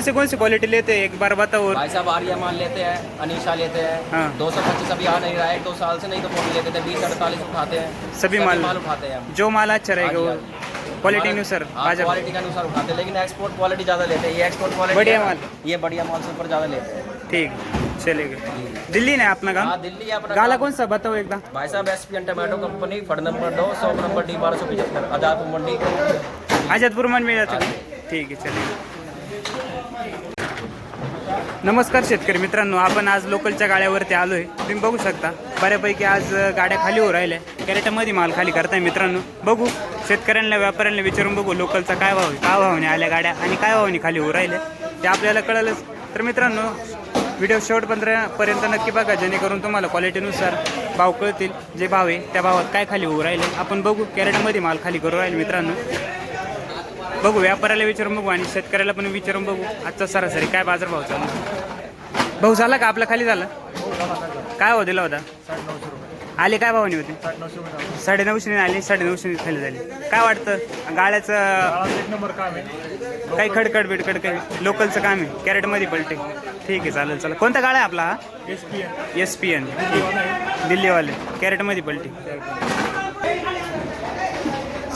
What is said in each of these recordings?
कौन से कौन C quality लेते हैं? एक बार बताओ और। भाई साहब आर्या माल लेते हैं अनीशा लेते हाँ। हैं। दो सौ पच्चीस अभी आ नहीं रहा है एक दो साल से नहीं तो फ़ोन लेते थे बीस अड़तालीस उठाते हैं। सभी माल- माल उठाते हैं जो माल अच्छा रहेगा हाँ वो क्वालिटी अनुसार हाँ, क्वालिटी के अनुसार उठाते हैं लेकिन एक्सपोर्ट क्वालिटी ज़्यादा लेते हैं। ये एक्सपोर्ट क्वालिटी बढ़िया माल। ये बढ़िया माल से ऊपर ज़्यादा लेते हैं। ठीक चलेगा। दिल्ली ने अपना काम? दिल्ली अपना गाला कौन सा बताओ एकदा भाई साहब S P N tomato company फड नंबर दो सौ नंबर डी बारह सौ पचहत्तर आजादपुर मंडी। आजादपूर मन मिळालं हाँ। ठीक है चलेगा। नमस्कार शेतकरी मित्रांनो आपण आज लोकलच्या गाड्यावरती आलो आहे तुम्ही बघू शकता बऱ्यापैकी आज गाड्या खाली होऊ राहिल्या. कॅरेटामध्ये माल खाली करताय मित्रांनो. बघू शेतकऱ्यांना व्यापाऱ्यांना विचारून बघू लोकलचा काय भाव आहे काय भावाने आल्या गाड्या आणि काय भावाने खाली होऊ राहिल्या ते आपल्याला कळालंच. तर मित्रांनो व्हिडिओ शेवटपर्यंत नक्की बघा जेणेकरून तुम्हाला क्वालिटीनुसार भाव कळतील जे भाव आहे त्या भावात काय खाली होऊ राहिले. आपण बघू कॅरेटामध्ये माल खाली करू राहिले मित्रांनो. बघू व्यापाऱ्याला विचारून बघू आणि शेतकऱ्याला पण विचारून बघू. आजचा सरासरी काय बाजारभाव चालू भाऊ झाला का? आपला खाली झाला. काय भाव दिला होता? आले काय भावाने होते? साडे नऊशे आले साडे नऊशे खाली झाले. काय वाटतं? गाड्याचं आहे काही खडखड बिडकड काही लोकलचं काम आहे? कॅरेटमध्ये पलटे. ठीक आहे चालेल चला कोणता गाळा आहे आपला हा? S P N. S P N. दिल्लीवाले. कॅरेटमध्ये पलटी.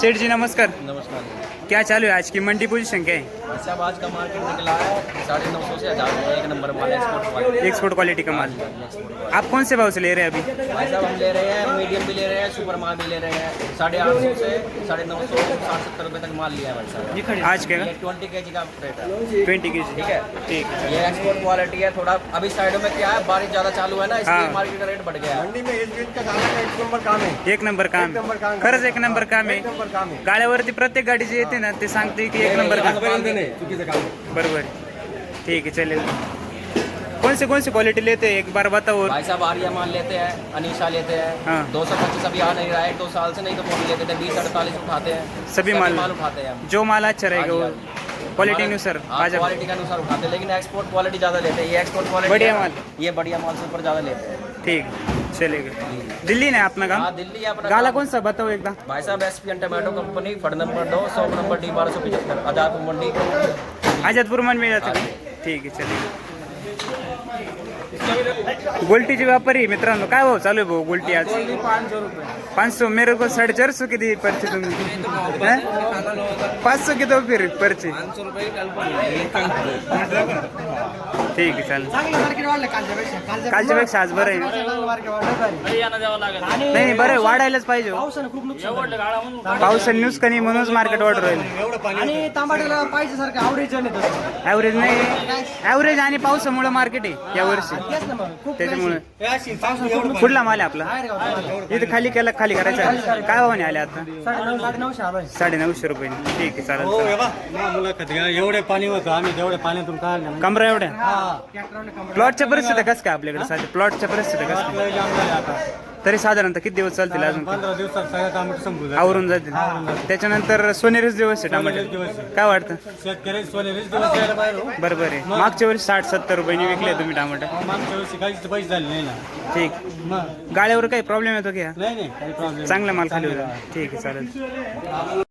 सेठ जी नमस्कार। नमस्कार। क्या चालू है आज की मंडी पोजीशन क्या है? साहब आज का मार्केट निकला है? साढ़े नौ सौ से हज़ार एक नंबर माल एक्सपोर्ट क्वालिटी एक्सपोर्ट क्वालिटी का माल। एक्सपोर्ट आप कौन से भाव से ले रहे हैं अभी? भाई साहब हम ले रहे हैं मीडियम भी ले रहे हैं सुपर माल भी ले रहे हैं। साढ़े आठ सौ से साढ़े नौ सौ साठ सत्तर रुपये तक माल लिया है भाई साहब। आज के ट्वेंटी के जी का रेट है। ट्वेंटी के जी ठीक है? ठीक है। ये एक्सपोर्ट क्वालिटी है थोड़ा अभी साइडों में क्या है बारिश ज़्यादा चालू है ना इसलिए हाँ। मार्केट का रेट बढ़ गया है। मंडी में है एक नंबर काम है। एक नंबर काम एक नंबर काम. खरंच एक नंबर काम नंबर काम आहे. गाड्यावरती प्रत्येक गाडी जी येते ना ते सांगते की एक नंबर काम. चुकीचं काम आहे. बरोबर ठीक है चलेगा कौन से कौन सी क्वालिटी लेते? हैं एक बार बताओ भाई साहब आर्या माल लेते हैं अनीशा लेते हैं। हाँ। दो सौ पच्चीस अभी आ नहीं रहा है दो साल से नहीं तो फोन लेते थे बीस अड़तालीस उठाते हैं। सभी माल- माल उठाते हैं हम। जो माल अच्छा रहेगा हाँ वो जी, क्वालिटी अनुसार हाँ, बाजार क्वालिटी के अनुसार उठाते हैं लेकिन एक्सपोर्ट क्वालिटी ज़्यादा लेते हैं। ये एक्सपोर्ट क्वालिटी बढ़िया माल। ये बढ़िया माल से ऊपर ज़्यादा लेते हैं। ठीक। चलेगा। दिल्ली ना अपना काम? हाँ दिल्ली अपना गाला कौन सा? बताओ एकदा भाई साहब S P N tomato company फड नंबर दो सौ नंबर डी बारह सौ पचहत्तर आजादपुर मंडी। आजादपूर मन मिळालं ठीक आहे चलेगा गोल्टीचे व्यापारी मित्रांनो काय भाव चालू आहे भाऊ गोल्टी आज? पाँच सौ मेरे को साढ़े चार सौ की दी पर्ची तुम पाँच सौ की दो फिर पर्ची। ठीक आहे चालेल. कालच्या पेक्षा आज बरं आहे. नाही नाही बरं आहे, वाढायलाच पाहिजे हो. पावसाने नुकसानी म्हणूनच मार्केट वाढ राहील. आणि तांबाट्याला पाहिजे सारखं आवडेच नाही तसं. ॲव्हरेज नाही. ॲव्हरेज आणि पावसामुळे मार्केट आहे या वर्षी. तेच ना मग. खूप त्याच्यामुळे. कुठला माल आहे आपला? बाहेर गावचा इथं खाली केला खाली करायचा आहे. काय भावाने आले आता? साडे नऊशे आलोय. साडे नऊशे रुपये. ठीक आहे चालेल हो. एवढे पाणी होतं. आम्ही तेवढ्या पाण्यातून काढलं. कमरा एवढ्या? प्लॉटच्या परिस्थिती कसं काय आपल्याकडे? साध्या प्लॉटच्या परिस्थिती कसं काय? तरी साधारणतः किती दिवस चालतील अजून? पंधरा दिवसात सगळं काम संपू जाईल. आवरून जातील. त्याच्यानंतर सोनेरीच दिवस आहे टमाटे. काय वाटतं? शेतकरी सोनेरीच दिवस यायला बाहेर हो. बरोबर आहे. मागच्या वर्षी साठ सत्तर रुपयांनी विकले तुम्ही टमाटे. मागच्या वर्षी काहीच पैसे झाले नाही ना. ठीक. मग? गाड्यावर काही प्रॉब्लेम येतो की हा? नाही नाही काही प्रॉब्लेम चांगला माल खाली होता. ठीक आहे चालेल.